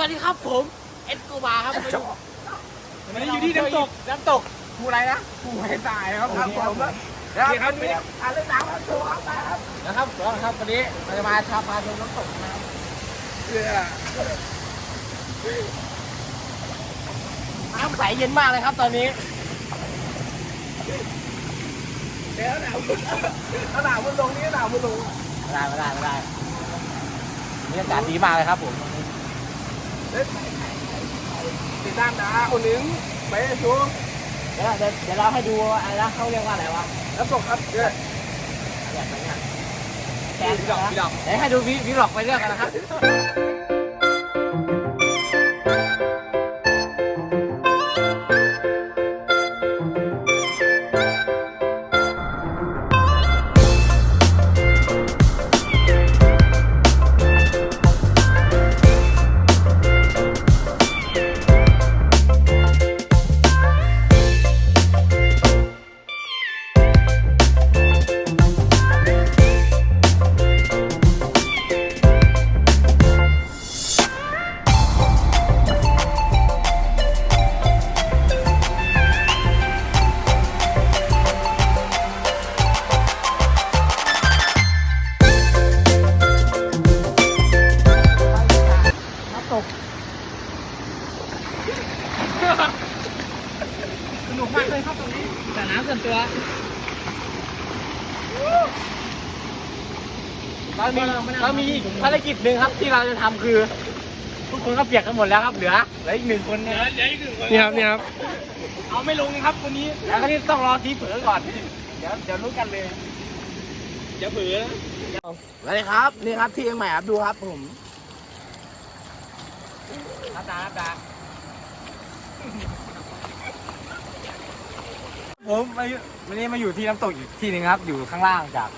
วัสดีครับผมเอ็ดกูบาครับวันนี้อยู่ที่น้ำตกน้ำตกภูอะไรนะภูให้ตายครับครับผมนี่ครับนี่ครับอ่านเรื่องราวครับโชว์ครับนะครับนะครับแล้วนะครับวันนี้เราจะมาชาพาชมน้ำตกนะครับเพื่อน้ำใสเย็นมากเลยครับตอนนี้เดี๋ยวหนาวหนาวมันลงนี่หนาวมันลงไม่ได้ไม่ได้ไม่ได้นี่อากาศดีมากเลยครับผม ติดตามนะคนหนึ่งไปชูเดี๋ยวเดี๋ยวเดี๋ยวเราให้ดูอะไรนะเขาเรียกว่าอะไรวะน้ำตกครับเดี๋ยวแบบไหนเนี่ยแกพี่ดอกพี่ดอกเดี๋ยวให้ดูวิวิลอกไปเรื่อยกันนะครับ นุกมากเลยครับตรงนี้แต่น้ำส่วนตัวเรามีเรามีภารกิจหนึ่งครับที่เราจะทำคือ ทุกคนก็เปียกกันหมดแล้วครับ เหลือเหลืออีกหนึ่งคนเนี่ยเดี๋ยวอีกหนึ่งคนนี่ครับนี่ครับ เอาไม่ลงครับคนนี้แล้วก็ที่ต้องรอทีเผลอก่อน เดี๋ยวเดี๋ยวรู้กันเลยอย่าเผือสวัสดีครับ นี่ครับที่เองใหม่ครับดูครับผมครับตาครับตา ผมมาอยู่วันนี้มาอยู่ที่น้ำตกอีกที่หนึ่งครับ อยู่ข้างล่างจาก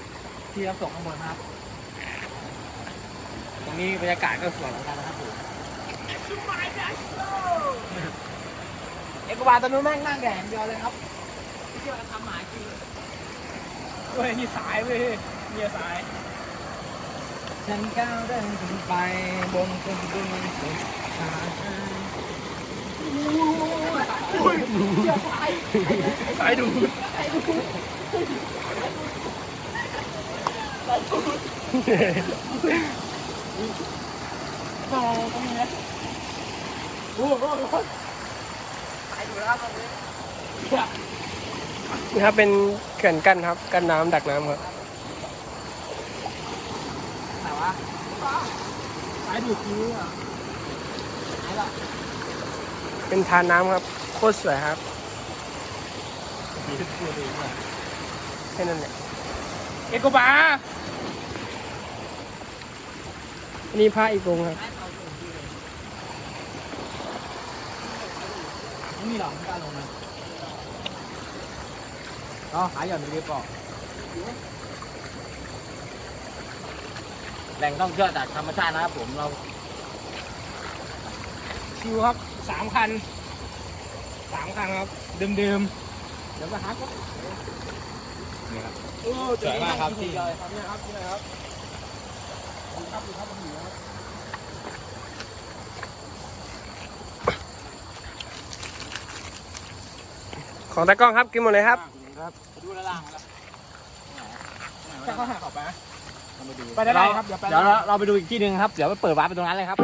ที่น้ำตกข้างบนนะครับ ตรงนี้บรรยากาศก็สวยเหมือนกันนะครับผมเอกบาลตอนนู้นแม่งนั่งแดดอย่างเดียวเลยครับเที่ยวกันทำหมากินเฮ้ยนี่สายเว้ยเนี่ยสาย ฉันก้าวเดินขึ้นไปบนคนบนสุดทาง สายดูมองตรงนี้นะโอ้โหตายอยู่แล้วตรงนี้นี่ครับเป็นเขื่อนกั้นครับ กั้นน้ำดักน้ำครับไหนวะสายดูดคิ้วอะไหนล่ะ เป็นทานน้ำครับโคตรสวยครับแค่นั้นแหละเอกโกบาอันนี้พระอีกองครับไม่มีหรอกไม่กล้าลงนะอ๋อหาหย่อนดีๆก่อนแหล่งท่องเที่ยวจากธรรมชาตินะครับผมเราคิวครับ สามคันสามคันครับเดิมเดิมเดี๋ยวมาหาก็ๆโอ้สวยมากครับที่เลยครับเนี่ยครับเนี่ยครับดูครับดูครับดูครับของตากล้องครับกินหมดเลยครับดูด้านล่างแล้วถ้าเขาหักออกไปเราไปดูไปได้ครับเดี๋ยวไปเดี๋ยวเราเราไปดูอีกที่หนึ่งครับ เดี๋ยวไปเปิดวาร์ปไปตรงนั้นเลยครับ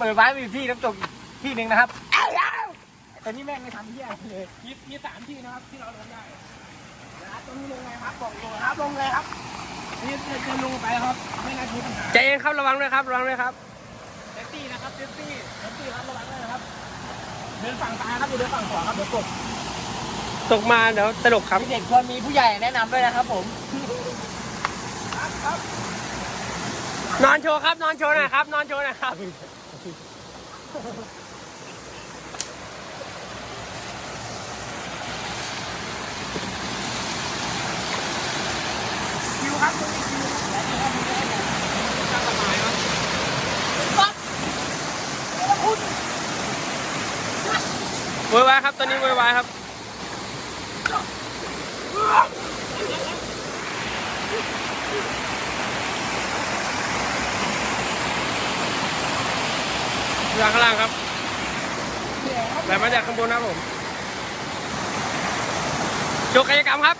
ปิดไว้มีที่น้ำตกอีกที่หนึ่งนะครับอ้าวแต่นี่แม่งไม่ทำเหี้ยอะไรเลยมีมีสามที่นะครับที่เราลงได้นะครับตรงนี้ลงไงครับบอกลงครับลงเลยครับนี่จะจะลงไปครับไม่น่ามีปัญหาใจเย็นครับระวังด้วยครับระวังด้วยครับเซฟตี้นะครับเซฟตี้เซฟตี้ครับระวังด้วยนะครับเดินฝั่งซ้ายครับอย่าเดินฝั่งขวาครับเดี๋ยวตกตกมาเดี๋ยวตลกครับเด็กควรมีผู้ใหญ่แนะนำด้วยนะครับผมครับครับนอนโชว์ครับนอนโชว์หน่อยครับนอนโชว์หน่อยครับ คิวครับตรงนี้คิวและนี่ครับคุณแม่ตั้งสบายครับโวยวายครับ ตอนนี้โวยวายครับ อยู่ข้างล่างครับไหลมาจากข้างบนนะครับผมโชว์กายกรรมครับ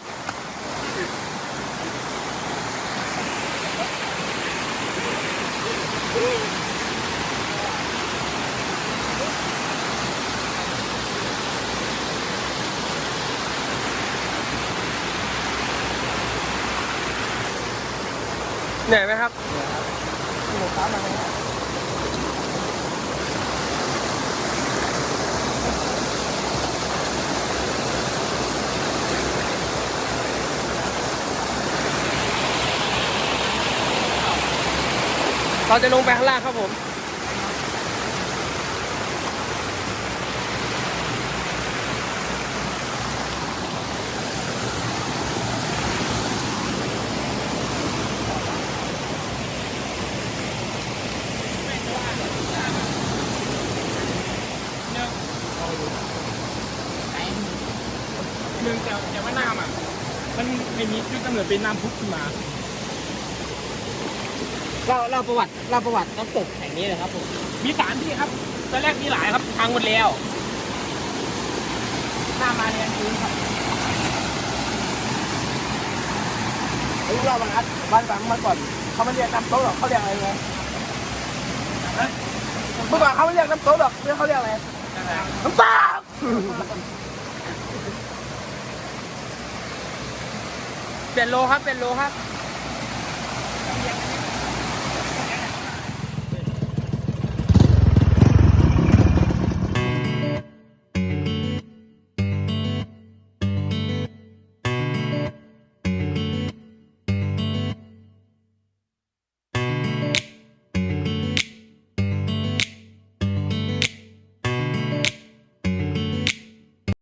เหนื่อยไหมครับ เราจะลงไปข้างล่างครับผมหนึ่งแต่แต่ว่าน้ำอะ มันไม่มีจุดกำเนิดเป็นน้ำพุขึ้นมา เราเราประวัติเราประวัติน้ำตกแห่งนี้เลยครับผมมีสามที่ครับตอนแรกมีหลายครับทางหมดแล้วหน้ามาเรียนพื้นครับเฮ้ยเราวันนัดวันฝังมาก่อนเขาไม่เรียกน้ำโต๊ะหรอกเขาเรียกอะไรเลยเมื่อก่อนเขาไม่เรียกน้ำโต๊ะหรอกเรียกเขาเรียกอะไรน้ำตาเปลี่ยนโลครับเปลี่ยนโลครับ